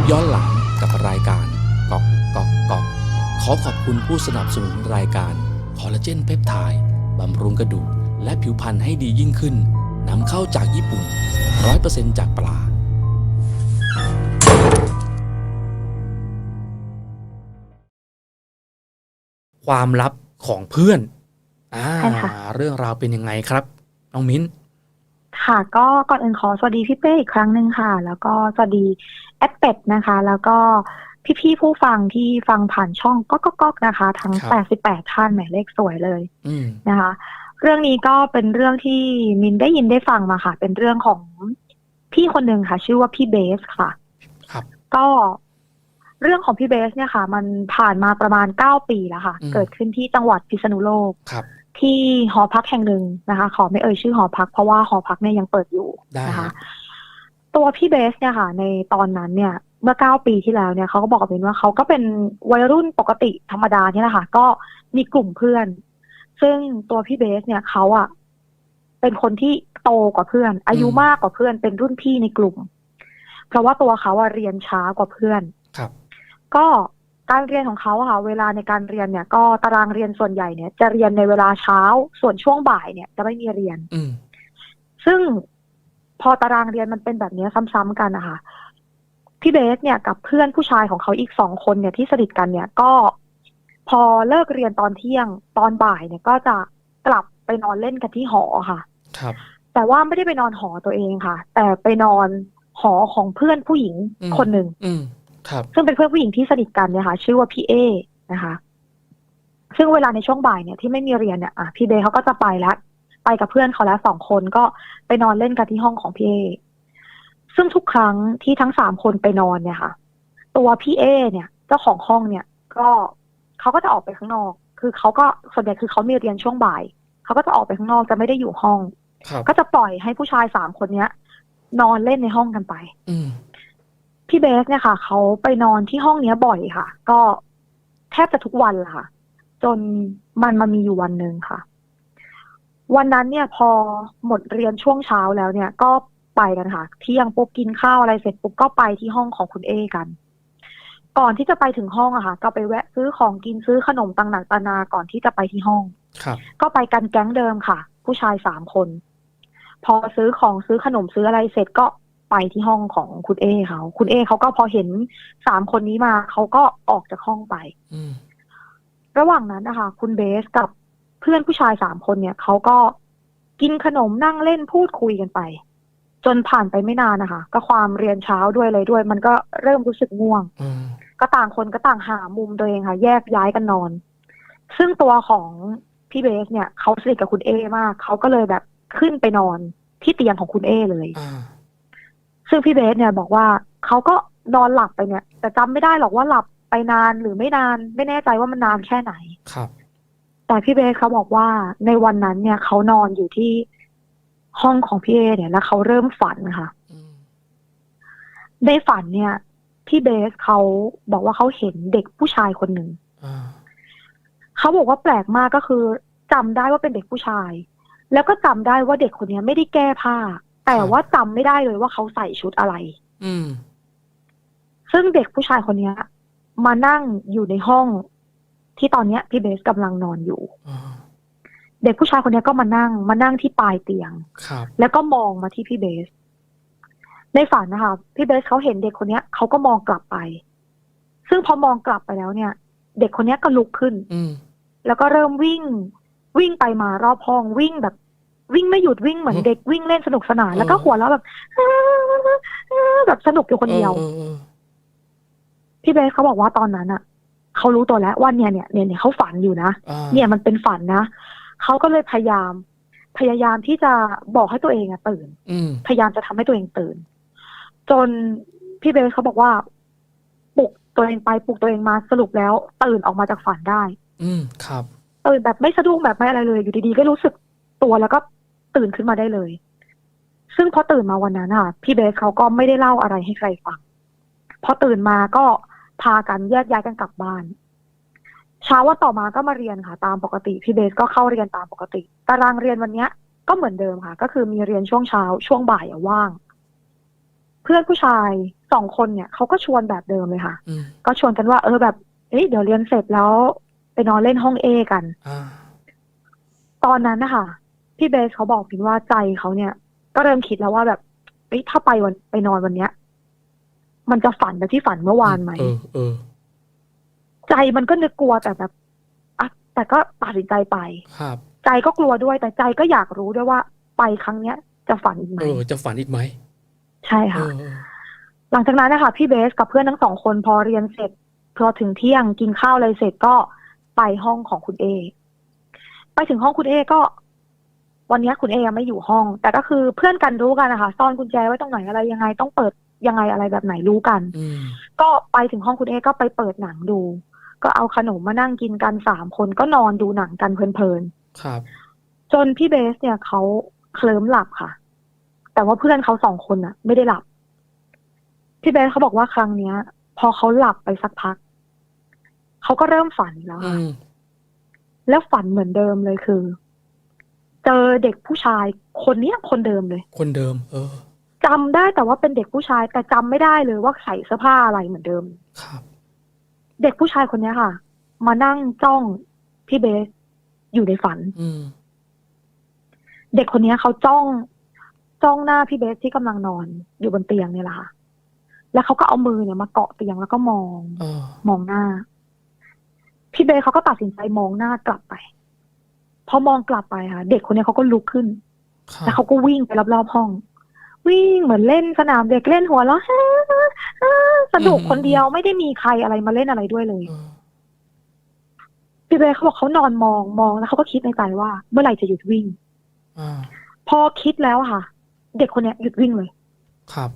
ปย้อนหลังกับรายการกอกกอกกอกขอขอบคุณผู้สนับสนุนรายการคอลลาเจนเพปไทด์บำรุงกระดูกและผิวพรรณให้ดียิ่งขึ้นนำเข้าจากญี่ปุ่น 100%จากปลาความลับของเพื่อน อ่าใช่ค่ะเรื่องราวเป็นยังไงครับ น้องมิ้น ค่ะ ก็ก่อนอื่นขอสวัสดีพี่เป้อีกครั้งหนึ่งค่ะ แล้วก็สวัสดีแอดเป็ดนะคะ แล้วก็พี่ๆผู้ฟังที่ฟังผ่านช่องก็ก็ก็นะคะ ทั้งครับ88 ท่านหมายเลขสวยเลยอืมนะคะ เรื่องนี้ก็เป็นเรื่องที่มินได้ยินได้ฟังมาค่ะ เป็นเรื่องของพี่คนหนึ่งค่ะ ชื่อว่าพี่เบสค่ะ ครับ ก็เรื่องของพี่เบสเนี่ยค่ะ มันผ่านมาประมาณเก้าปีแล้วค่ะอืมเกิดขึ้นที่จังหวัดพิษณุโลกครับ ที่หอพักแห่งหนึ่งนะคะ ขอไม่เอ่ยชื่อหอพัก เพราะว่าหอพักเนี่ยยังเปิดอยู่ได้นะครัคะบตัวพี่เบสเนี่ยค่ะ ในตอนนั้นเนี่ย เมื่อเก้าปีที่แล้วเนี่ยเขาก็บอกกับมินว่าเขาก็เป็นวัยรุ่นปกติธรรมดาเนี่ยแหละค่ะ ก็มีกลุ่มเพื่อน ซึ่งตัวพี่เบสเนี่ยเขาอะเป็นคนที่โตกว่าเพื่อน อายุมากกว่าเพื่อนเป็นรุ่นพี่ในกลุ่ม เพราะว่าตัวเขาอะเรียนช้ากว่าเพื่อนครับ ก็ การเรียนของเขาอะค่ะ เวลาในการเรียนเนี่ย ก็ตารางเรียนส่วนใหญ่เนี่ย จะเรียนในเวลาเช้า ส่วนช่วงบ่ายเนี่ย จะไม่มีเรียนอืมซึ่งพอตารางเรียนมันเป็นแบบนี้ซ้ำๆกันนะคะพี่เบสเนี่ยกับเพื่อนผู้ชายของเขาอีกสองคนเนี่ยที่สนิทกันเนี่ยก็พอเลิกเรียนตอนเที่ยงตอนบ่ายเนี่ยก็จะกลับไปนอนเล่นกันที่หอค่ะ ครับ แต่ว่าไม่ได้ไปนอนหอตัวเองค่ะ แต่ไปนอนหอของเพื่อนผู้หญิงอืมคนหนึ่งอืม ครับ ซึ่งเป็นเพื่อนผู้หญิงที่สนิทกันเนี่ยค่ะ ชื่อว่าพี่เอนะคะ ซึ่งเวลาในช่วงบ่ายเนี่ยที่ไม่มีเรียนเนี่ยอะพี่เบย์เขาก็จะไปแล้วไปกับเพื่อนเขาแล้วสองคนก็ไปนอนเล่นกันที่ห้องของพี่เอซึ่งทุกครั้งที่ทั้งสามคนไปนอนเนี่ยค่ะ ตัวพี่เอเนี่ย เจ้าของห้องเนี่ย ก็เขาก็จะออกไปข้างนอก คือเขาก็ส่วนใหญ่คือเขามีเรียนช่วงบ่ายเขาก็จะออกไปข้างนอกจะไม่ได้อยู่ห้องครับก็จะปล่อยให้ผู้ชายสามคนเนี้ย นอนเล่นในห้องกันไป อืม พี่เบสเนี่ยค่ะเขาไปนอนที่ห้องเนี้ยบ่อยค่ะ ก็แทบจะทุกวันละค่ะ จนมันมามีอยู่วันหนึ่งค่ะ วันนั้นเนี่ยพอหมดเรียนช่วงเช้าแล้วเนี่ย ก็ไปกันค่ะเที่ยงปุ๊บกินข้าวอะไรเสร็จปุ๊บก็ไปที่ห้องของคุณเอกัน ก่อนที่จะไปถึงห้องอะค่ะ ก็ไปแวะซื้อของกินซื้อขนมต่างๆนานาก่อนที่จะไปที่ห้องครับก็ไปกันแก๊งเดิมค่ะ ผู้ชายสามคน พอซื้อของซื้อขนมซื้ออะไรเสร็จก็ ไปที่ห้องของคุณเอเขาคุณเอเขาก็พอเห็นสามคนนี้มาเขาก็ออกจากห้องไปอืมระหว่างนั้นนะคะคุณเบสกับเพื่อนผู้ชายสามคนเนี่ยเขาก็กินขนมนั่งเล่นพูดคุยกันไป จนผ่านไปไม่นานนะคะ ก็ความเรียนเช้าด้วยเลยด้วย มันก็เริ่มรู้สึกง่วงอืมก็ต่างคนก็ต่างหามุมตัวเองค่ะ แยกย้ายกันนอน ซึ่งตัวของพี่เบสเนี่ยเขาสนิทกับคุณเอมากเขาก็เลยแบบขึ้นไปนอนที่เตียงของคุณเอเลยอ่า ซึ่งพี่เบสเนี่ยบอกว่าเขาก็นอนหลับไปเนี่ย แต่จำไม่ได้หรอกว่าหลับไปนานหรือไม่นาน ไม่แน่ใจว่ามันนานแค่ไหนครับ แต่พี่เบสเขาบอกว่าในวันนั้นเนี่ยเขานอนอยู่ที่ห้องของพี่เอเนี่ยแล้วเขาเริ่มฝันค่ะอืมในฝันเนี่ยพี่เบสเขาบอกว่าเขาเห็นเด็กผู้ชายคนหนึ่งอ่าเขาบอกว่าแปลกมากก็คือจำได้ว่าเป็นเด็กผู้ชาย แล้วก็จำได้ว่าเด็กคนนี้ไม่ได้แก้ผ้า แต่ว่าจำไม่ได้เลยว่าเขาใส่ชุดอะไร อืม ซึ่งเด็กผู้ชายคนนี้มานั่งอยู่ในห้องที่ตอนเนี้ยพี่เบสกำลังนอนอยู่อ่าเด็กผู้ชายคนนี้ก็มานั่ง มานั่งที่ปลายเตียง ครับ แล้วก็มองมาที่พี่เบส ในฝันนะคะ พี่เบสเขาเห็นเด็กคนเนี้ยเขาก็มองกลับไป ซึ่งพอมองกลับไปแล้วเนี่ย เด็กคนเนี้ยก็ลุกขึ้นอืมแล้วก็เริ่มวิ่ง วิ่งไปมารอบห้องวิ่งแบบ วิ่งไม่หยุดวิ่งเหมือนอืมเด็กวิ่งเล่นสนุกสนานเออแล้วก็หัวเราะแบบแบบสนุกอยู่คนเดียวออออพี่เบสเขาบอกว่าตอนนั้นอะเขารู้ตัวแล้วว่าเนี่ยเนี่ยเนี่ยเนี่ยเขาฝันอยู่นะอ่าเนี่ยมันเป็นฝันนะเขาก็เลยพยายาม พยายามที่จะบอกให้ตัวเองอะตื่นอืมพยายามจะทำให้ตัวเองตื่น จนพี่เบสเขาบอกว่าปลุกตัวเองไปปลุกตัวเองมาสรุปแล้ว ตื่นออกมาจากฝันได้ อืมครับตื่นแบบไม่สะดุ้งแบบไม่อะไรเลย อยู่ดีๆก็รู้สึกตัวแล้วก็ ตื่นขึ้นมาได้เลย ซึ่งพอตื่นมาวันนั้นอะ พี่เบสเขาก็ไม่ได้เล่าอะไรให้ใครฟัง พอตื่นมาก็พากันแยกย้ายกันกลับบ้าน เช้าวันต่อมาก็มาเรียนค่ะ ตามปกติ พี่เบสก็เข้าเรียนตามปกติ ตารางเรียนวันเนี้ย ก็เหมือนเดิมค่ะ ก็คือมีเรียนช่วงเช้าช่วงบ่ายอะว่าง เพื่อนผู้ชายสองคนเนี่ยเขาก็ชวนแบบเดิมเลยค่ะอืมก็ชวนกันว่า เออแบบเอ้ยเดี๋ยวเรียนเสร็จแล้วไปนอนเล่นห้องเอกันอ่าตอนนั้นนะคะ พี่เบสเขาบอกพินว่าใจเขาเนี่ย ก็เริ่มคิดแล้วว่าแบบเอ้ยถ้าไปวันไปนอนวันเนี้ย มันจะฝันแบบที่ฝันเมื่อวานไหมเออเออใจมันก็นึกกลัวแต่แบบอะแต่ก็ตัดสินใจไปครับ ใจก็กลัวด้วยแต่ใจก็อยากรู้ด้วยว่า ไปครั้งเนี้ย จะฝันอีกไหมเออจะฝันอีกไหมใช่เอค่ะอเออหลังจากนั้นนะคะพี่เบสกับเพื่อนทั้งสองคนพอเรียนเสร็จพอถึงเที่ยงกินข้าวอะไรเสร็จก็ไปห้องของคุณเอ ไปถึงห้องคุณเอก็ วันนี้คุณเอยังไม่อยู่ห้อง แต่ก็คือเพื่อนกันรู้กันนะคะซ่อนกุญแจไว้ตรงไหนอะไรยังไงต้องเปิดยังไงอะไรแบบไหนรู้กันอืมก็ไปถึงห้องคุณเอก็ไปเปิดหนังดู ก็เอาขนมมานั่งกินกันสามคนก็นอนดูหนังกันเพลินครับๆจนพี่เบสเนี่ยเขาเคลิ้มหลับค่ะ แต่ว่าเพื่อนเขาสองคนน่ะ ไม่ได้หลับ พี่เบสเขาบอกว่าครั้งเนี้ย พอเขาหลับไปสักพักเขาก็เริ่มฝันแล้วอืค่ะมแล้วฝันเหมือนเดิมเลยคือ เจอเด็กผู้ชายคนเนี้ยคนเดิมเลยคนเดิม เออ จำได้แต่ว่าเป็นเด็กผู้ชายแต่จำไม่ได้เลยว่าใส่เสื้อผ้าอะไรเหมือนเดิม ครับ เด็กผู้ชายคนเนี้ยค่ะ มานั่งจ้องพี่เบสอยู่ในฝัน อืม เด็กคนเนี้ยเขาจ้องจ้องหน้าพี่เบสที่กำลังนอนอยู่บนเตียงเนี่ยแหละค่ะ แล้วเขาก็เอามือเนี่ยมาเกาะเตียงแล้วก็มอง เออ มองหน้า พี่เบสเขาก็ตัดสินใจมองหน้ากลับไป พอมองกลับไปค่ะเด็กคนเนี้ยเขาก็ลุกขึ้นครัแล้วบเขาก็วิ่งไปรอบๆห้อง วิ่งเหมือนเล่นสนามเด็กเล่นหัวแล้วฮ่าฮ่าสนุกคนเดียวไม่ได้มีใครอะไรมาเล่นอะไรด้วยเลยเออพี่เบสเขาบอกเขานอนมองมองแล้วเขาก็คิดในใจว่า เมื่อไหร่จะหยุดวิ่งอ่าพอคิดแล้วค่ะ เด็กคนเนี้ยหยุดวิ่งเลย ครับ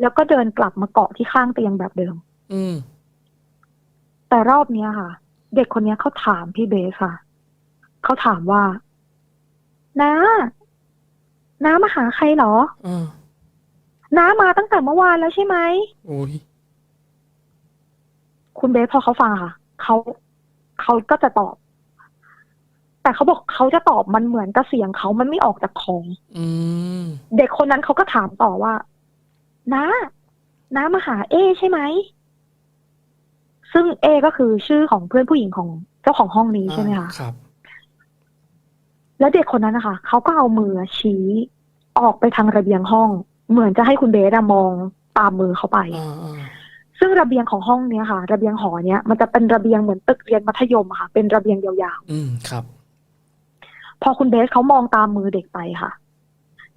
แล้วก็เดินกลับมาเกาะที่ข้างเตียงแบบเดิม อืมแต่รอบเนี้ยค่ะ เด็กคนเนี้ยเขาถามพี่เบสค่ะ เขาถามว่าน้าน้ามาหาใครเหรอเออน้ามาตั้งแต่เมื่อวานแล้วใช่ไหมโอ้ยคุณเบสพอเขาฟังอะค่ะเขาเขาก็จะตอบ แต่เขาบอกเขาจะตอบมันเหมือนกับเสียงเขามันไม่ออกจากคออืมเด็กคนนั้นเขาก็ถามต่อว่าน้าน้ามาหาเอใช่ไหม ซึ่งเอก็คือชื่อของเพื่อนผู้หญิงของเจ้าของห้องนี้ใช่ไหมคะ ครับ แล้วเด็กคนนั้นนะคะเขาก็เอามือชี้ ออกไปทางระเบียงห้อง เหมือนจะให้คุณเบสอะมองตามมือเขาไปอ่าอ่าซึ่งระเบียงของห้องเนี้ยค่ะ ระเบียงหอเนี้ยมันจะเป็นระเบียงเหมือนตึกเรียนมัธยมอะค่ะ เป็นระเบียงยาวอืมครับๆพอคุณเบสเขามองตามมือเด็กไปค่ะ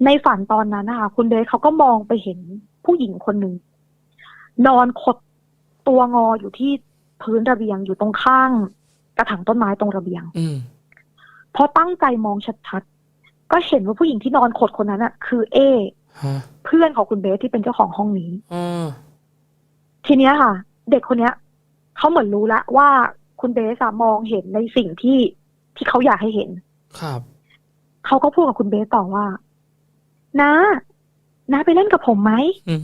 ในฝันตอนนั้นนะคะคุณเบสเขาก็มองไปเห็นผู้หญิงคนหนึ่งนอนขดตัวงออยู่ที่พื้นระเบียงอยู่ตรงข้าง กระถางต้นไม้ตรงระเบียง อืม พอตั้งใจมองชัดๆ ก็เห็นว่าผู้หญิงที่นอนขดคนนั้นอะคือเอฮะเพื่อนของคุณเบสที่เป็นเจ้าของห้องนี้อ่าทีเนี้ยค่ะ เด็กคนเนี้ยเขาเหมือนรู้แล้วว่าคุณเบสอะมองเห็นในสิ่งที่ที่เขาอยากให้เห็น ครับเขาก็พูดกับคุณเบสต่อว่านะนะไปเล่นกับผมไหมอืม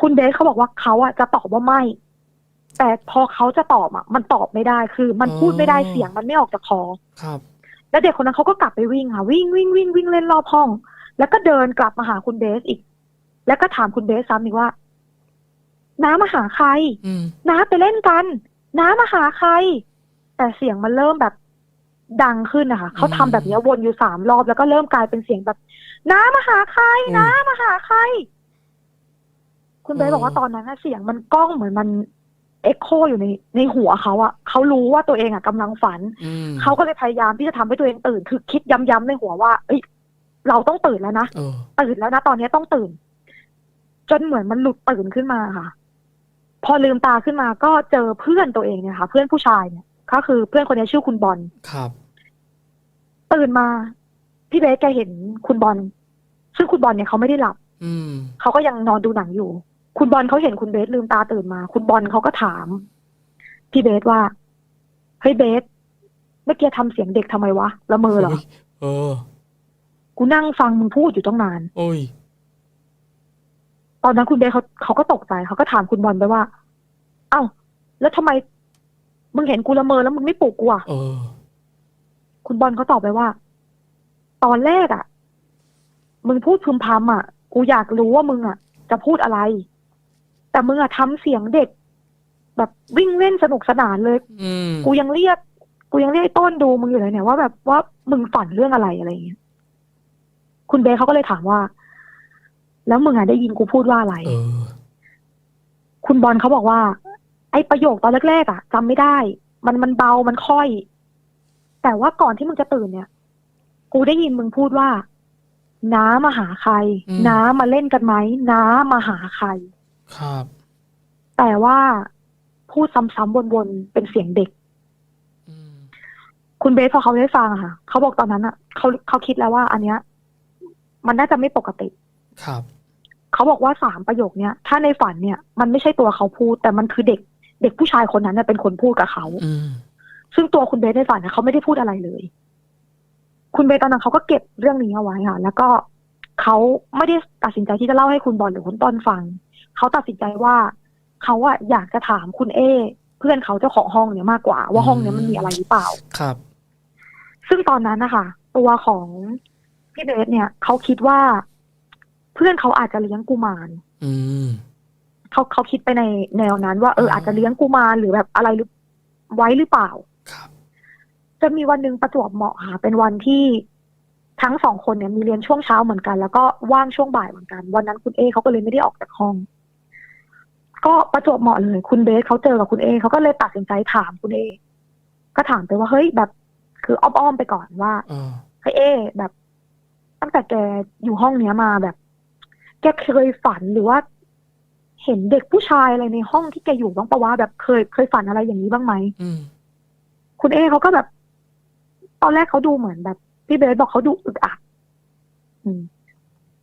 คุณเบสเขาบอกว่าเขาอะจะตอบว่าไม่ แต่พอเขาจะตอบอะมันตอบไม่ได้คือ มันพูดไม่ได้เสียงมันไม่ออกจากคอครับ แล้วเด็กคนนั้นเขาก็กลับไปวิ่งค่ะ วิ่งวิ่งวิ่งวิ่งเล่นรอบห้อง แล้วก็เดินกลับมาหาคุณเบสอีก แล้วก็ถามคุณเบสซ้ำอีกว่า น้ามาหาใครอืมน้าไปเล่นกัน น้ามาหาใคร แต่เสียงมันเริ่มแบบดังขึ้นนะคะเขาทำแบบนี้วนอยู่สามรอบแล้วก็เริ่มกลายเป็นเสียงแบบน้ามาหาใครน้ามาหาใคร คุณเบสบอกว่าตอนนั้นนะเสียงมันก้องเหมือนมัน เอ็กโคอยู่ในในหัวเขาอะเขารู้ว่าตัวเองอะกำลังฝันอืมเขาก็เลยพยายามที่จะทำให้ตัวเองตื่น คือคิดย้ำๆในหัวว่า เอ้ย เราต้องตื่นแล้วนะเออตื่นแล้วนะ ตอนนี้ต้องตื่น จนเหมือนมันหลุดตื่นขึ้นมาค่ะ พอลืมตาขึ้นมาก็เจอเพื่อนตัวเองเนี่ยค่ะ เพื่อนผู้ชายเนี่ยก็คือเพื่อนคนนี้ชื่อคุณบอลครับ ตื่นมาพี่เบสแกเห็นคุณบอลซึ่งคุณบอลเนี่ยเขาไม่ได้หลับ อืมเขาก็ยังนอนดูหนังอยู่ คุณบอลเขาเห็นคุณเบสลืมตาตื่นมา คุณบอลเขาก็ถาม พี่เบสว่าเฮ้ยเบสเมื่อกี้ทำเสียงเด็กทำไมวะละเมอเหรอเออ กูนั่งฟังมึงพูดอยู่ตั้งนาน โอ้ย ตอนนั้นคุณเบสเขาเขาก็ตกใจเขาก็ถามคุณบอลไปว่า เอ้า แล้วทำไม มึงเห็นกูละเมอแล้วมึงไม่ปลุกกูอะเออ คุณบอลเขาตอบไปว่า ตอนแรกอะ มึงพูดพึมพำอะ กูอยากรู้ว่ามึงอะ จะพูดอะไร แต่มึงอะทำเสียงเด็ก แบบวิ่งเล่นสนุกสนานเลย อืมกูยังเรียก กูยังเรียกไอ้ต้นดูมึงอยู่เลยเนี่ยว่าแบบว่ามึงฝันเรื่องอะไรอะไรอย่างเงี้ยคุณเบสเขาก็เลยถามว่า แล้วมึงอะได้ยินกูพูดว่าอะไร เออ คุณบอลเขาบอกว่า ไอ้ประโยคตอนแรกๆอะจำไม่ได้ มันมันเบามันค่อย แต่ว่าก่อนที่มึงจะตื่นเนี่ย กูได้ยินมึงพูดว่า น้ามาหาใคร อืม น้ามาเล่นกันไหมน้ามาหาใคร ครับ แต่ว่าพูดซ้ำๆวนๆเป็นเสียงเด็ก อืม คุณเบสพอเขาได้ฟังอะค่ะ เขาบอกตอนนั้นอะเขาเขาคิดแล้วว่า อันเนี้ย มันน่าจะไม่ปกติ ครับ เขาบอกว่าสามประโยคเนี้ยถ้าในฝันเนี่ย มันไม่ใช่ตัวเขาพูด แต่มันคือเด็ก เด็กผู้ชายคนนั้นเน่ะเป็นคนพูดกับเขา อืม ซึ่งตัวคุณเบสในฝันเนี่ยเขาไม่ได้พูดอะไรเลย คุณเบสตอนนั้นเขาก็เก็บเรื่องนี้เอาไว้ค่ะ แล้วก็เขาไม่ได้ตัดสินใจที่จะเล่าให้คุณบอลหรือคุณต้นฟัง เขาตัดสินใจว่า เขาอะอยากจะถามคุณเอ เพื่อนเขาเจ้าของห้องเนี่ยมากกว่า ว่าห้องเนี้ยมันมีอะไรหรือเปล่า ครับ ซึ่งตอนนั้นนะคะตัวของพี่เบสเนี่ยเขาคิดว่า เพื่อนเขาอาจจะเลี้ยงกุมาร อืม เขาเขาคิดไปในแนวนั้น ว่าเอออ่าอาจจะเลี้ยงกุมารหรือแบบอะไรหรือไว้หรือเปล่า ครับ จะมีวันหนึ่งประจวบเหมาะค่ะเป็นวันที่ทั้งสองคนเนี่ยมีเรียนช่วงเช้าเหมือนกัน แล้วก็ว่างช่วงบ่ายเหมือนกัน วันนั้นคุณเอเขาก็เลยไม่ได้ออกจากห้อง ก็ประจวบเหมาะเลย คุณเบสเขาเจอกับคุณเอเขาก็เลยตัดสินใจถามคุณเอก็ถามไปว่าเฮ้ยแบบคืออ้อมๆไปก่อนว่าเออเฮ้ยเอ แบบ ตั้งแต่แกอยู่ห้องเนี้ยมาแบบ แกเคยฝันหรือว่า เห็นเด็กผู้ชายอะไรในห้องที่แกอยู่บ้างปะวะแบบเคยเคยฝันอะไรอย่างนี้บ้างไหมอืมคุณเอเขาก็แบบ ตอนแรกเขาดูเหมือนแบบ พี่เบสบอกเขาดูอึดอัดอืม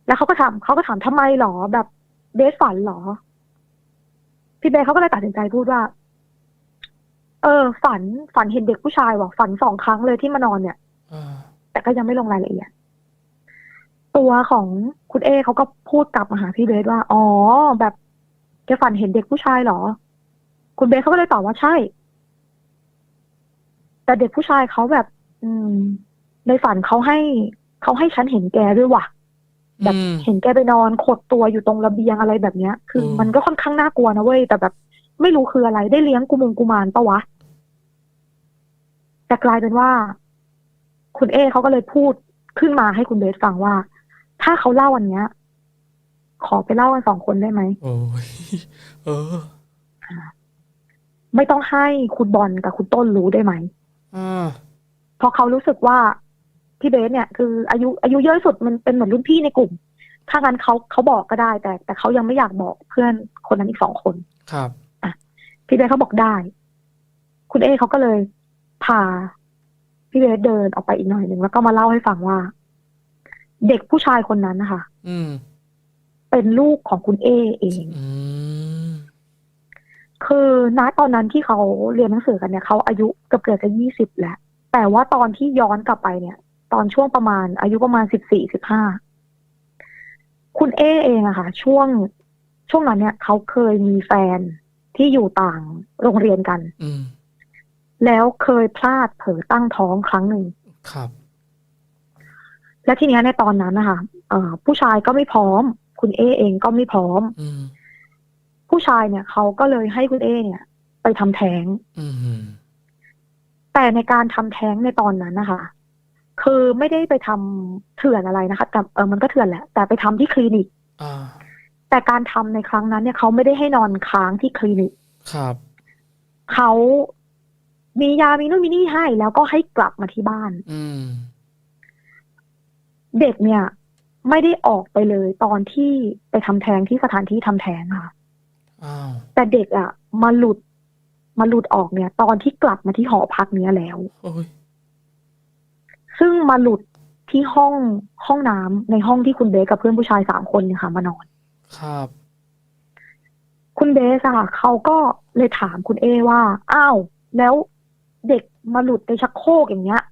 แล้วเขาก็ถามเขาก็ถามทำไมหรอแบบเบสฝันหรอ พี่เบสเขาก็เลยตัดสินใจพูดว่า เออ ฝันฝันเห็นเด็กผู้ชายว่ะฝันสองครั้งเลยที่มานอนเนี่ยเออแต่ก็ยังไม่ลงรายละเอียดตัวของคุณเอเขาก็พูดกลับมาหาพี่เบสว่า อ๋อ แบบแกฝันเห็นเด็กผู้ชายเหรอ คุณเบสเขาก็เลยตอบว่าใช่ แต่เด็กผู้ชายเขาแบบ อืม ในฝันเขาให้เขาให้ฉันเห็นแกด้วยว่ะ แบบอืมเห็นแกไปนอนขดตัวอยู่ตรงระเบียงอะไรแบบเนี้ย คืออืมมันก็ค่อนข้างน่ากลัวนะเว้ยแต่แบบ ไม่รู้คืออะไรได้เลี้ยงกุมงกุมารปะวะแต่กลายเป็นว่า คุณเอเขาก็เลยพูดขึ้นมาให้คุณเบสฟังว่า ถ้าเขาเล่าอันเนี้ย ขอไปเล่ากันสองคนได้ไหมโอ้ยเออ ไม่ต้องให้คุณบอลกับคุณต้นรู้ได้ไหมอ่าเพราะเขารู้สึกว่า พี่เบสเนี่ยคืออายุอายุเยอะที่สุดมันเป็นเหมือนรุ่นพี่ในกลุ่ม ถ้างั้นเขาเขาบอกก็ได้ แต่ แต่เขายังไม่อยากบอกเพื่อนคนนั้นอีกสองคน ครับพี่เบสเขาบอกได้ คุณเอเขาก็เลยพาพี่เบสเดินออกไปอีกหน่อยหนึ่งแล้วก็มาเล่าให้ฟังว่า เด็กผู้ชายคนนั้นนะคะอืม เป็นลูกของคุณเอเอง อืม คือณตอนนั้นที่เขาเรียนหนังสือกันเนี่ยเขาอายุเกือบเกือบจะยี่สิบแล้ว แต่ว่าตอนที่ย้อนกลับไปเนี่ย ตอนช่วงประมาณ อายุประมาณสิบสี่สิบห้าคุณเอเองอะค่ะ ช่วงช่วงนั้นเนี่ยเขาเคยมีแฟนที่อยู่ต่างโรงเรียนกันอืมแล้วเคยพลาดเผลอตั้งท้องครั้งหนึ่งครับ และทีเนี้ยในตอนนั้นนะคะเอ่อผู้ชายก็ไม่พร้อม คุณเอเองก็ไม่พร้อมอืมผู้ชายเนี่ยเขาก็เลยให้คุณเอ เนี่ย ไปทำแท้งอืมแต่ในการทำแท้งในตอนนั้นนะคะ คือไม่ได้ไปทำเถื่อนอะไรนะคะแต่เออมันก็เถื่อนแหละ แต่ไปทำที่คลินิกอ่าแต่การทำในครั้งนั้นเนี่ยเขาไม่ได้ให้นอนค้างที่คลินิกครับเขามียามีนู่นมีนี่ให้ แล้วก็ให้กลับมาที่บ้าน อืมเด็กเนี่ย ไม่ได้ออกไปเลยตอนที่ไปทำแท้งที่สถานที่ทำแท้งค่ะอ้าวแต่เด็กอะมาหลุดมาหลุดออกเนี่ย ตอนที่กลับมาที่หอพักเนี้ยแล้วโอ้ย ซึ่งมาหลุดที่ห้องห้องน้ำในห้องที่คุณเบสกับเพื่อนผู้ชายสามคนเนี่ยค่ะมานอน ครับ คุณเบสอะค่ะเขาก็เลยถามคุณเอว่า อ้าว แล้วเด็กมาหลุดในชักโครกอย่างเงี้ย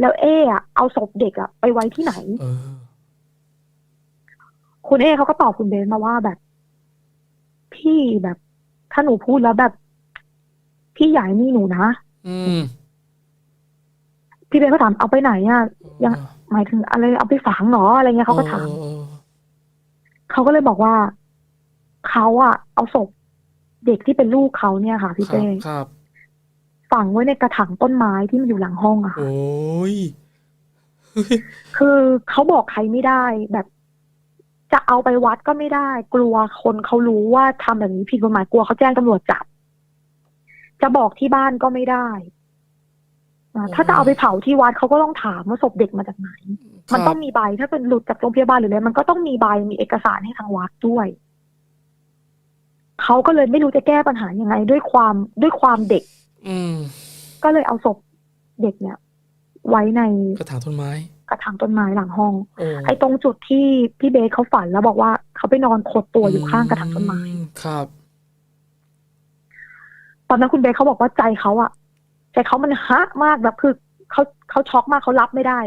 แล้วเออะเอาศพเด็กอะไปไว้ที่ไหนเออคุณเอเขาก็ตอบคุณเบสมาว่าแบบ พี่แบบถ้าหนูพูดแล้วแบบ พี่ใหญ่นี่หนูนะ อืม พี่เบสก็ถามเอาไปไหนอะยังหมายถึงอะไรเอาไปฝังเหรออะไรเงี้ยเขาก็ถามออออเขาก็เลยบอกว่าเขาอะเอาศพเด็กที่เป็นลูกเขาเนี่ยค่ะ พี่ครัเป้บครับฝังไว้ในกระถางต้นไม้ที่มันอยู่หลังห้องอะค่ะโอ้ยคือเขาบอกใครไม่ได้แบบ จะเอาไปวัดก็ไม่ได้ กลัวคนเขารู้ว่าทำแบบนี้ผิดกฎหมายกลัวเขาแจ้งตำรวจจับ จะบอกที่บ้านก็ไม่ได้อ่า ถ้าจะเอาไปเผาที่วัดเขาก็ต้องถามว่าศพเด็กมาจากไหน มันต้องมีใบถ้าเป็นหลุดจากโรงพยาบาลหรืออะไรมันก็ต้องมีใบมีเอกสารให้ทางวัดด้วยเขาก็เลยไม่รู้จะแก้ปัญหายังไง ด้วยความด้วยความเด็ก อืมก็เลยเอาศพเด็กเนี่ย ไว้ในกระถางต้นไม้กระถางต้นไม้หลังห้อง โอ้ไอ้ตรงจุดที่พี่เบสเขาฝันแล้วบอกว่าเขาไปนอนขดตัวอยู่ข้างกระถางต้นไม้ อืครับ ตอนนั้นคุณเบสเขาบอกว่าใจเขาอะ ใจเขามันฮะมากแบบคือเขาเขาช็อกมากเขารับไม่ได้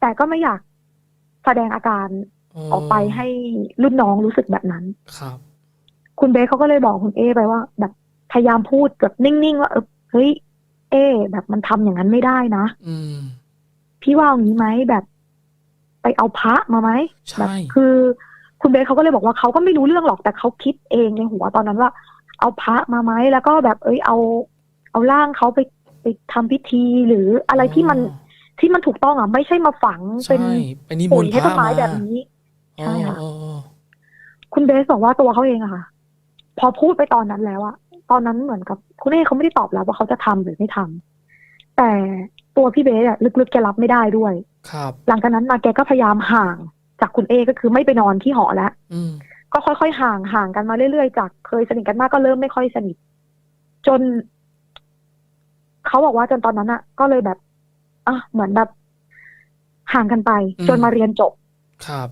แต่ก็ไม่อยากแสดงอาการออกไปให้รุ่นน้องรู้สึกแบบนั้น ครับ คุณเบสเขาก็เลยบอกคุณเอไปว่า แบบพยายามพูดแบบนิ่งๆว่าเออเฮ้ยเอ แบบมันทำอย่างนั้นไม่ได้นะอืมพี่ว่าเอางี้ไหมแบบไปเอาพระมาไหมใช่แบบคือ คุณเบสเขาก็เลยบอกว่าเขาก็ไม่รู้เรื่องหรอกแต่เขาคิดเองในหัวตอนนั้นว่า เอาพระมาไหมแล้วก็แบบเอ้ยเอา เอาร่างเขาไป ไปทำพิธีหรืออะไรที่มันที่มันถูกต้องอะไม่ใช่มาฝังเป็นใช่ไปนิมปุ๋นยต์พให้ต้ระนไม้มาแบบนี้ใช่ค่ะอ๋ออ๋อคุณเบสบอกว่าตัวเขาเองอะค่ะ พอพูดไปตอนนั้นแล้วอะตอนนั้นเหมือนกับคุณเอเขาไม่ได้ตอบแล้วว่าเขาจะทำหรือไม่ทำแต่ตัวพี่เบสอะลึกๆแกรับไม่ได้ด้วย ครับ หลังจากนั้นมาแกก็พยายามห่างจากคุณเอก็คือไม่ไปนอนที่หอแล้วอืมก็ค่อยๆห่างห่างกันมาเรื่อยๆจากเคยสนิทกันมากก็เริ่มไม่ค่อยสนิท จน เขาบอกว่าจนตอนนั้นอะก็เลยแบบอะเหมือนแบบห่างกันไป จนมาเรียนจบ ครับ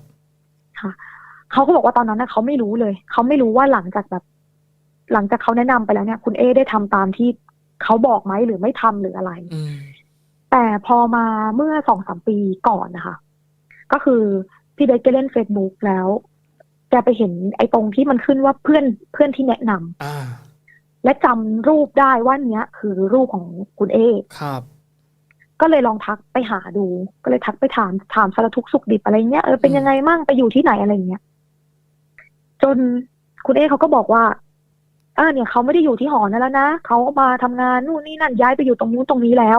เขาก็บอกว่าตอนนั้นนะเขาไม่รู้เลย เขาไม่รู้ว่าหลังจากแบบ หลังจากเขาแนะนำไปแล้วเนี่ย คุณเอได้ทำตามที่เขาบอกไหมหรือไม่ทำหรืออะไรอืมแต่พอมาเมื่อสองสามปีก่อนนะคะ ก็คือพี่เบสแกเล่นเฟซบุ๊กแล้วแกไปเห็นไอ้ตรงที่มันขึ้นว่าเพื่อนเพื่อนที่แนะนำอ่า และจำรูปได้ว่าเนี้ย คือรูปของคุณเอครับ ก็เลยลองทักไปหาดู ก็เลยทักไปถามถามสารทุกข์สุขดิบอะไรเงี้ยเออเป็นยังไงมั่งไปอยู่ที่ไหนอะไรเงี้ยจนคุณเอเขาก็บอกว่าเออเนี่ยเขาไม่ได้อยู่ที่หอนั่นแล้วนะเขามาทำงานนู่นนี่นั่นย้ายไปอยู่ตรงนู้นตรงนี้แล้ว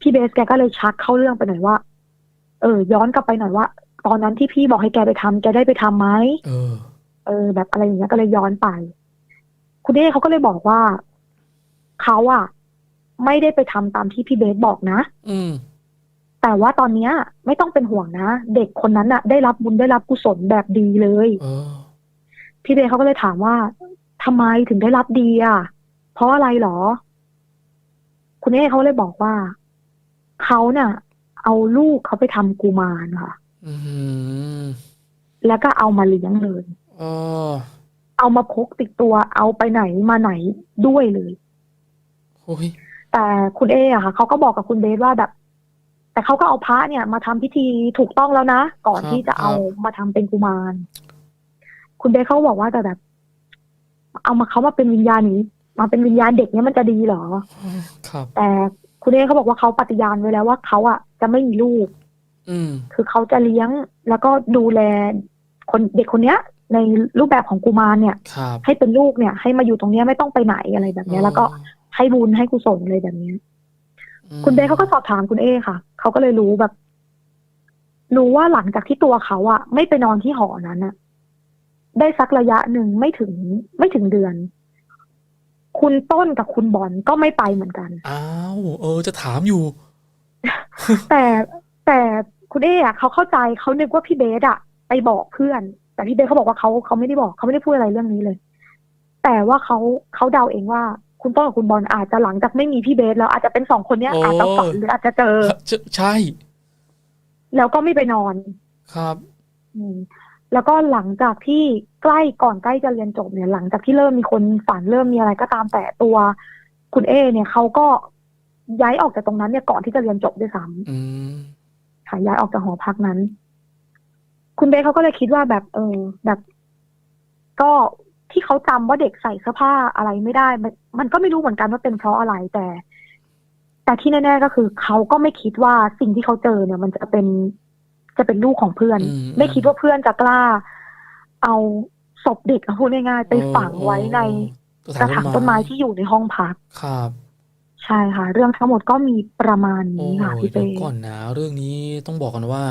พี่เบสแกก็เลยชักเข้าเรื่องไปหน่อยว่า เออ ย้อนกลับไปหน่อยว่า ตอนนั้นที่พี่บอกให้แกไปทำแกได้ไปทำไหมเออ เออ แบบอะไรอย่างเงี้ยก็เลยย้อนไป คุณเอเขาก็เลยบอกว่าเขาอะไม่ได้ไปทำตามที่พี่เบสบอกนะ อืมแต่ว่าตอนเนี้ย ไม่ต้องเป็นห่วงนะ เด็กคนนั้นอะได้รับบุญได้รับกุศลแบบดีเลยเออพี่เบสเขาก็เลยถามว่าทำไมถึงได้รับดีอะเพราะอะไรหรอ คุณเอเขาเลยบอกว่าเขาเนี่ยเอาลูกเขาไปทำกุมารค่ะอืมแล้วก็เอามาเลี้ยงเลยอ๋อ เอามาพกติดตัวเอาไปไหนมาไหนด้วยเลยโอ้ยแต่คุณเออะค่ะเขาก็บอกกับคุณเบสว่าแบบ แต่เขาก็เอาพระเนี่ย มาทำพิธีถูกต้องแล้วนะ ก่อนที่จะเอามาทำเป็นกุมาร คุณเบสเขาบอกว่าแต่แบบ เอามาเขามาเป็นวิญญาณนี้มาเป็นวิญญาณเด็กเนี่ยมันจะดีเหรอครับ แต่คุณเอเขาบอกว่าเขาปฏิญาณไว้แล้วว่าเขาอะจะไม่มีลูก อืมคือเขาจะเลี้ยงแล้วก็ดูแลคนเด็กคนเนี้ย ในรูปแบบของกุมารเนี่ย ครับให้เป็นลูกเนี่ย ให้มาอยู่ตรงเนี้ยไม่ต้องไปไหนอะไรแบบเนี้ย แล้วก็ให้บุญให้กุศลเลยแบบเนี้ย อืมคุณเบสเขาก็สอบถามคุณเอค่ะ เขาก็เลยรู้แบบ รู้ว่าหลังจากที่ตัวเขาอะไม่ไปนอนที่หอนั้นอะได้สักระยะหนึ่งไม่ถึง ไม่ถึงเดือน คุณต้นกับคุณบอลก็ไม่ไปเหมือนกัน อ้าวเออ จะถามอยู่ แต่แต่คุณเออะเขาเข้าใจเขานึกว่าพี่เบสอะไปบอกเพื่อน แต่พี่เบสเขาบอกว่าเขาเขาไม่ได้บอกเขาไม่ได้พูดอะไรเรื่องนี้เลย แต่ว่าเขาเขาเดาเองว่า คุณต้นกับคุณบอลอาจจะหลังจากไม่มีพี่เบสแล้วอาจจะเป็นสองคนเนี้ยโอ้อาจจะฝันหรืออาจจะเจอ ใช่ใช่แล้วก็ไม่ไปนอน ครับอืมแล้วก็หลังจากที่ใกล้ก่อนใกล้จะเรียนจบเนี่ย หลังจากที่เริ่มมีคนฝันเริ่มมีอะไรก็ตามแต่ตัว คุณเอ เนี่ยเขาก็ย้ายออกจากตรงนั้นเนี่ยก่อนที่จะเรียนจบด้วยซ้ำอืมค่ะย้ายออกจากหอพักนั้น คุณเบสเขาก็เลยคิดว่าแบบเออแบบ ก็ที่เขาจำว่าเด็กใส่เสื้อผ้าอะไรไม่ได้มันมันก็ไม่รู้เหมือนกันว่าเป็นเพราะอะไรแต่ แต่ที่แน่ๆก็คือเขาก็ไม่คิดว่าสิ่งที่เขาเจอเนี่ย มันจะเป็นจะเป็นลูกของเพื่อนอืมไม่คิดว่าเพื่อนจะกล้า เอาศพเด็กอะพูดง่ายๆไปฝังไว้ในกระกระถางต้นไม้ที่อยู่ในห้องพักครับใช่ค่ะ เรื่องทั้งหมดก็มีประมาณโอ้นี้ค่ะพี่เดี๋เป้ยวก่อนนะ เรื่องนี้ต้องบอกกันว่า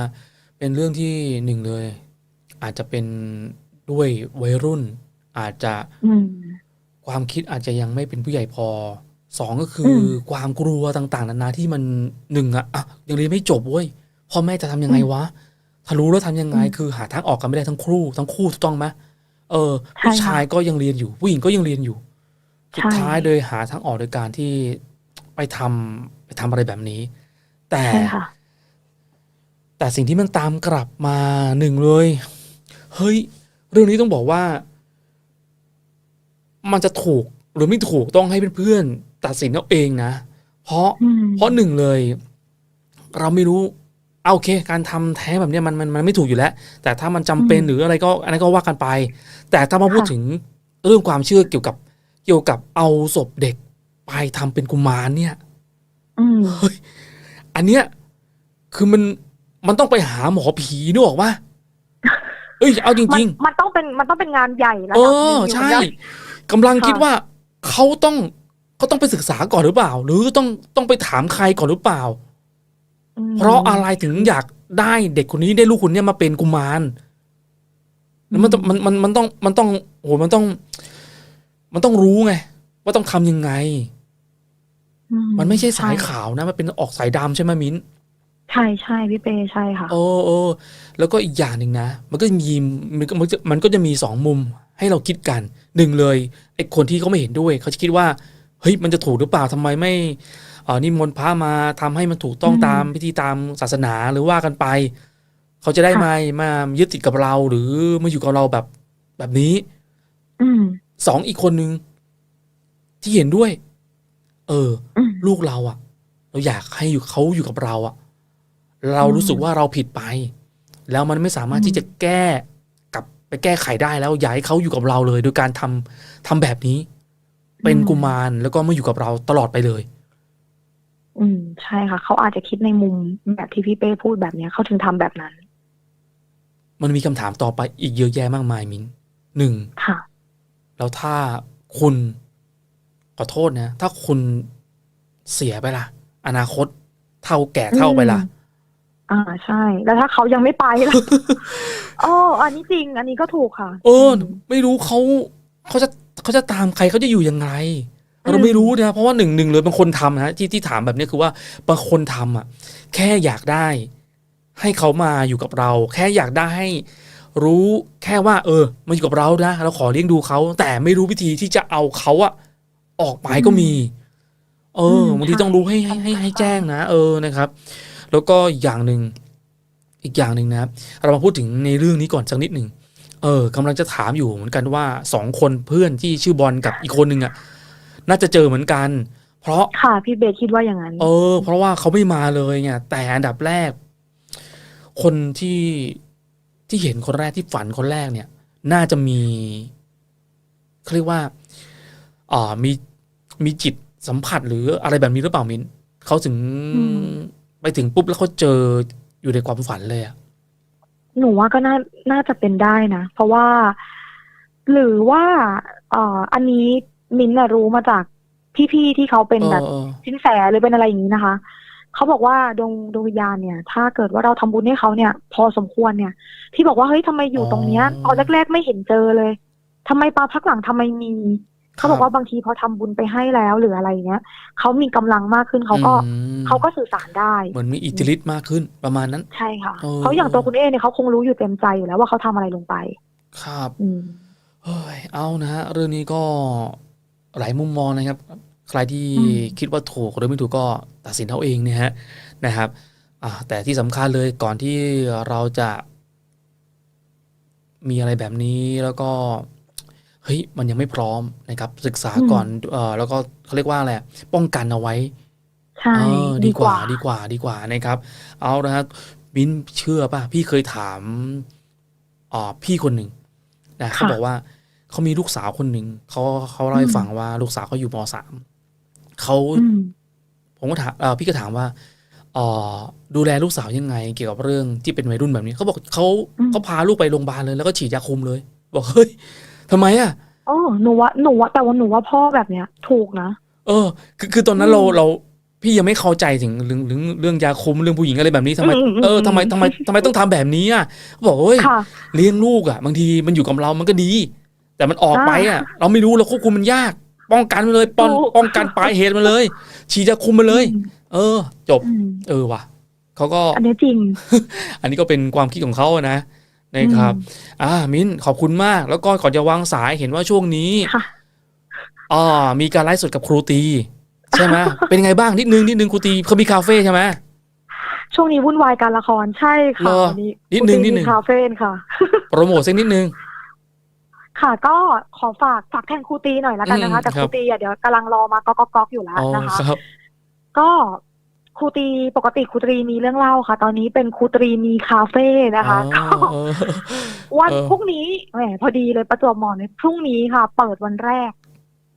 เป็นเรื่องที่หนึ่งเลย อาจจะเป็นด้วยวัยรุ่น อาจจะอืมความคิดอาจจะยังไม่เป็นผู้ใหญ่พอสองก็คืออมความกลัวต่าง ๆ นานาที่มันหนึ่งอะอะยังเรียนไม่จบเว้ยพ่อแม่จะทำยังไงวะถ้ารู้แล้วทำยังไงอืมคือหาทางออกกันไม่ได้ทั้งคู่ทั้งคู่ถูกต้องไหมเออใช่ผู้ค่ะชายก็ยังเรียนอยู่ ผู้หญิงก็ยังเรียนอยู่ใช่สุดท้ายเลยหาทางออกโดยการที่ไปทำไปทำอะไรแบบนี้ แต่ใช่ค่ะ แต่สิ่งที่มันตามกลับมาหนึ่งเลย เฮ้ย เรื่องนี้ต้องบอกว่า มันจะถูกหรือไม่ถูกต้องให้เพื่อนๆตัดสินเอาเองนะ เพราะอืมเพราะหนึ่งเลย เราไม่รู้เอาโอเค การทำแท้งแบบเนี้ยมันมันมันไม่ถูกอยู่แล้ว แต่ถ้ามันจำเป็นหรืออะไรก็อันนั้นก็ว่ากันไป แต่ถ้ามาพูดถึงเรื่องความเชื่อเกี่ยวกับเกี่ยวกับเอาศพเด็กไปทำเป็นกุมารเนี่ยอืมเฮ้ยอันเนี้ยคือมัน มันต้องไปหาหมอผีนึกออกปะเอ้ยเอาจมันริง มันต้องเป็นมันต้องเป็นงานใหญ่ระๆ เอดับหนึ่องอยู่ใช่นะกำลังค่ะคิดว่าเขาต้องเขาต้องไปศึกษาก่อนหรือเปล่า หรือต้องต้องไปถามใครก่อนหรือเปล่า อืม เพราะอะไรถึงอยากได้เด็กคนนี้ได้ลูกคนเนี้ยมาเป็นกุมารแล้วมันต้องมันมันมันต้องมันต้องโอ้โหมันต้อง มันต้องรู้ไง ว่าต้องทำยังไง อืมันไม่ใช่สายใช่ขาวนะ มันเป็นออกสายดำใช่ไหมมิ้น ใช่ใช่พี่เป้ใช่ค่ะ โอ้โอ้แล้วก็อีกอย่างหนึ่งนะ มันก็มีมันก็มันก็มันก็จะมีสองมุมให้เราคิดกันหนึ่งเลยไอ้คนที่เขาไม่เห็นด้วย เขาจะคิดว่า เฮ้ยมันจะถูกหรือเปล่าทำไมไม่เอ่อนิมนต์พระมาทำให้มันถูกต้องอืม ตามพิธีตามศาสนาหรือว่ากันไป เขาจะได้ค่ะมามายึดติดกับเราหรือมาอยู่กับเราแบบแบบนี้ อืม สองอีกคนนึงที่เห็นด้วย เออ อืม ลูกเราอะเราอยากให้อยู่เขาอยู่กับเราอะ เราอืมรู้สึกว่าเราผิดไป แล้วมันไม่สามารถอืมที่จะแก้กลับไปแก้ไขได้แล้วอยากให้เขาอยู่กับเราเลย โดยการทำทำแบบนี้ เป็นกุมารแล้วก็มาอยู่กับเราตลอดไปเลย อืมใช่ค่ะ เขาอาจจะคิดในมุมแบบที่พี่เป้พูดแบบเนี้ยเขาถึงทำแบบนั้น มันมีคำถามต่อไปอีกเยอะแยะมากมายมินหนึ่งค่ะ แล้วถ้าคุณขอโทษนะ ถ้าคุณเสียไปล่ะ อนาคตเท่าแก่เท่าไปล่ะ อ่าใช่ แล้วถ้าเขายังไม่ไปล่ะอ๋ออันนี้จริง อันนี้ก็ถูกค่ะ เออ ไม่รู้เขาเขาจะเขาจะตามใครเขาจะอยู่ยังไงอืมเราไม่รู้นะเพราะว่าหนึ่งหนึ่งเลยบางคนทำนะที่ที่ถามแบบนี้คือว่าบางคนทำอะ แค่อยากได้ ให้เขามาอยู่กับเรา แค่อยากได้ให้รู้แค่ว่า เออมาอยู่กับเรานะเราขอเลี้ยงดูเขาแต่ไม่รู้วิธีที่จะเอาเขาอะออกไปก็มี เอออืมบางทีใช่ต้องรู้ให้ให้ให้ให้แจ้งนะเออนะครับ แล้วก็อีกอย่างหนึ่งอีกอย่างหนึ่งนะครับเรามาพูดถึงในเรื่องนี้ก่อนสักนิดหนึ่งเออกำลังจะถามอยู่เหมือนกันว่าสองคนเพื่อนที่ชื่อบอลกับอีกคนหนึ่งอะน่าจะเจอเหมือนกัน เพราะค่ะพี่เบสคิดว่าอย่างนั้น เออ เพราะว่าเขาไม่มาเลยไงแต่อันดับแรก คนที่ที่เห็นคนแรกที่ฝันคนแรกเนี่ย น่าจะมีเขาเรียกว่าอ่ามีมีจิตสัมผัสหรืออะไรแบบนี้หรือเปล่ามินเขาถึงอืม ไปถึงปุ๊บแล้วเขาเจออยู่ในความฝันเลยอะหนูว่าก็น่าน่าจะเป็นได้นะ เพราะว่า หรือว่าเอ่ออันนี้มินท์น่ะรู้มาจากพี่ๆที่เขาเป็นแบบเออเออสินแสหรือเป็นอะไรอย่างนี้นะคะ เขาบอกว่าดวงดวงวิญญาณเนี่ย ถ้าเกิดว่าเราทำบุญให้เขาเนี่ย พอสมควรเนี่ย ที่บอกว่าเฮ้ยทำไมอยู่ตรงเนี้ยตอนแรกๆไม่เห็นเจอเลยทำไมปาพักหลังทำไมมี เขาบอกว่าบางทีพอทำบุญไปให้แล้วหรืออะไรเงี้ยเขามีกำลังมากขึ้นเขาก็อืมเขาก็สื่อสารได้เหมือนมีอิทธิฤทธิ์มากขึ้นประมาณนั้นใช่ค่ะเออเพราะอย่างตัวคุณเอเนี่ยเขาคงรู้อยู่เต็มใจอยู่แล้วว่าเขาทำอะไรลงไป ครับอืมเฮ้ยเอานะฮะเรื่องนี้ก็หลายมุมมองนะครับ ใครที่อืมคิดว่าถูกหรือไม่ถูกก็ตัดสินเอาเองเนี่ยฮะนะครับอ่าแต่ที่สำคัญเลยก่อนที่เราจะมีอะไรแบบนี้แล้วก็ เฮ้ยมันยังไม่พร้อมนะครับ ศึกษาก่อนเอ่อแล้วก็เขาเรียกว่าอะไรอะป้องกันเอาไว้ใช่เออดีกว่าดีกว่าดีกว่านะครับ เอาละครับบินเชื่อป่ะ พี่เคยถามอ่าพี่คนหนึ่งนะเขาบอกว่าเขามีลูกสาวคนหนึ่งเขาเขาเล่าให้ฟังว่าลูกสาวเขาอยู่มสามเขาอืมผมก็ถามเอ่อพี่ก็ถามว่าเอ่อดูแลลูกสาวยังไง เกี่ยวกับเรื่องที่เป็นวัยรุ่นแบบนี้เขาบอกเขาอืมเขาพาลูกไปโรงพยาบาลเลยแล้วก็ฉีดยาคุมเลย บอกเฮ้ย ทำไมอะโอ้หนูว่าหนูว่าแต่ว่าหนูว่าพ่อแบบเนี้ย ถูกนะ เออ คือคือตอนนั้นอืมเราเราพี่ยังไม่เข้าใจถึงเรื่องเรื่องเรื่องยาคุมเรื่องผู้หญิงอะไรแบบนี้ทำไม อืมอืมเออทำไมอืมทำไมทำไมต้องทำแบบนี้อะบอกเฮ้ยค่ะเลี้ยงลูกอะ บางทีมันอยู่กับเรามันก็ดี แต่มันออกไปอะ เราไม่รู้เราควบคุมมันยาก ป้องกันมันเลยป้องถูก ป้องกันปลายเหตุมันเลย ฉีดยาคุมมันเลยอืมเออ จบ อืมเออว่ะเขาก็ อันนี้จริง อันนี้ก็เป็นความคิดของเขาอะนะ นะครับอ่ามิ้นขอบคุณมาก แล้วก็ก่อนจะวางสายเห็นว่าช่วงนี้ค่ะอ่ามีการไลฟ์สดกับครูตี ใช่ไหมเป็นไงบ้างนิดนึงนิดนึงครูตีเขามีคาเฟ่ใช่ไหมช่วงนี้วุ่นวายการละครใช่เหรค่ะอวันนี้นิดนึงคุณนิดนึงมีคาเฟ่ค่ะโปรโมทสักนิดนึงค่ะก็ขอฝากฝากแทนครูตีหน่อยแล้วกันนะคะอืมแต่คครับรูตีอะเดี๋ยวกำลังรอมาก๊อกก๊อกก๊อกอยู่แล้วอ๋อนะคะครับก็ ครูตีปกติครูตรีมีเรื่องเล่าค่ะ ตอนนี้เป็นครูตรีมีคาเฟ่นะคะอ๋อก็เออวันเออพรุ่งนี้แหมพอดีเลยประจวบเหมาะเลยพรุ่งนี้ค่ะ เปิดวันแรก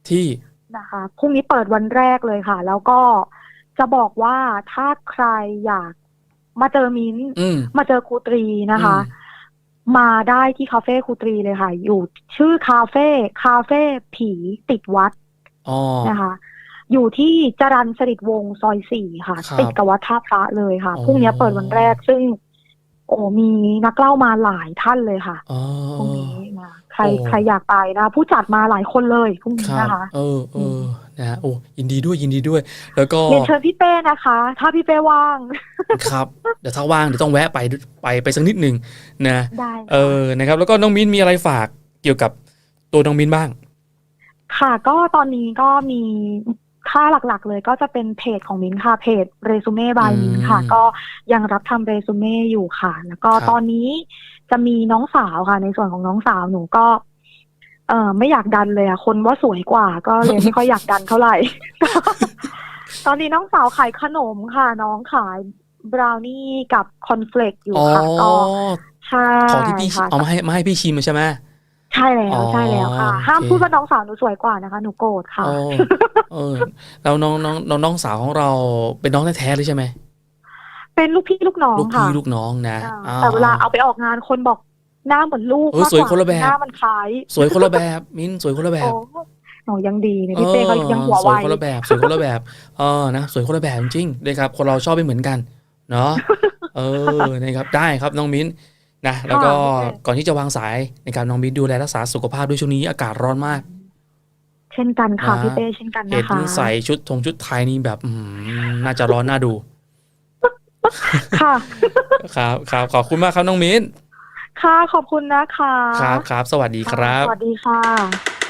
ที่นะคะพรุ่งนี้เปิดวันแรกเลยค่ะ แล้วก็จะบอกว่าถ้าใครอยากมาเจอมิ้นท์อืมมาเจอครูตรีนะคะอืมมาได้ที่คาเฟ่ครูตรีเลยค่ะ อยู่ชื่อคาเฟ่คาเฟ่ผีติดวัดอ๋อนะคะ อยู่ที่จรันสริตวงศ์ซอยสี่ค่ะ ครับติดกับวัดท่าพระเลยค่ะอ๋อ พรุ่งนี้เปิดวันแรกซึ่ง โอ้มีนักเล่ามาหลายท่านเลยค่ะอ๋อ พรุ่งนี้นะใครโอ้ ใครอยากไปนะผู้จัดมาหลายคนเลยพรุ่งคนี้รับนะคะ เออเออนะฮะโอ้ยินดีด้วยยินดีด้วย แล้วก็ เรียนเชิญพี่เป้นะคะ ถ้าพี่เป้ว่างครับเดี๋ยวถ้าว่างเดี๋ยวต้องแวะไปไปไปสักนิดหนึ่งนะได้เออนะครับ แล้วก็น้องมิ้นมีอะไรฝากเกี่ยวกับตัวน้องมิ้นบ้าง ค่ะก็ตอนนี้ก็มี ค่าหลักๆ เลยก็จะเป็นเพจของมิ้นท์ค่ะเพจเรซูเม่บายอืมมิ้นท์ค่ะ ก็ยังรับทำเรซูเม่อยู่ค่ะ แล้วก็ครับตอนนี้จะมีน้องสาวค่ะ ในส่วนของน้องสาวหนูก็เออไม่อยากดันเลยอะคนว่าสวยกว่า ก็เลยไม่ค่อยอยากดันเท่าไหร่ ตอนนี้น้องสาวขายขนมค่ะ น้องขายบราวนี่กับคอนเฟลกอยู่อ๋อค่ะก็ใช่ของที่พี่ค่ะเอามาให้มาให้พี่ชิมใช่ไหม ใช่แล้วอ๋อใช่แล้วค่ะโอเคห้ามพูดว่าน้องสาวหนูสวยกว่านะคะ หนูโกรธค่ะอ๋อเออแล้วน้องน้องน้องน้องสาวของเราเป็นน้องแท้ๆเลยใช่ไหมเป็นลูกพี่ลูกน้องลูกค่ะพี่ลูกน้องนะอ่าอ่แต่เวลาเอาไปออกงานคนบอกหน้าเหมือนลูกเออมากสวยกว่าคนละแบบหน้ามันคล้ายสวยคนละแบบมิ้นสวยคนละแบบโอ้หนูยังดีเนี่ยพี่เป้ก็ยังหัวสไววยคนละแบบสวยคนละแบบเออนะสวยคนละแบบจริงๆนะครับคนเราชอบไม่เหมือนกัน เนาะเออนะครับได้ครับน้องมิ้น นะแล้วก็ก่อนที่จะวางสายนะครับน้องมิ้นดูแลรักษาสุขภาพด้วยช่วงนี้อากาศร้อนมาก เช่นกันค่ะนะพี่เป้เช่นกันเห็นะนคะใส่ชุดทงชุดไทยนี่แบบอืมน่าจะร้อนน่าดู ค่ะครับครับขอบคุณมากครับน้องมิ้นค่ะขอบคุณนะคะ ครับครับสวัสดีครับ สวัสดีค่ะ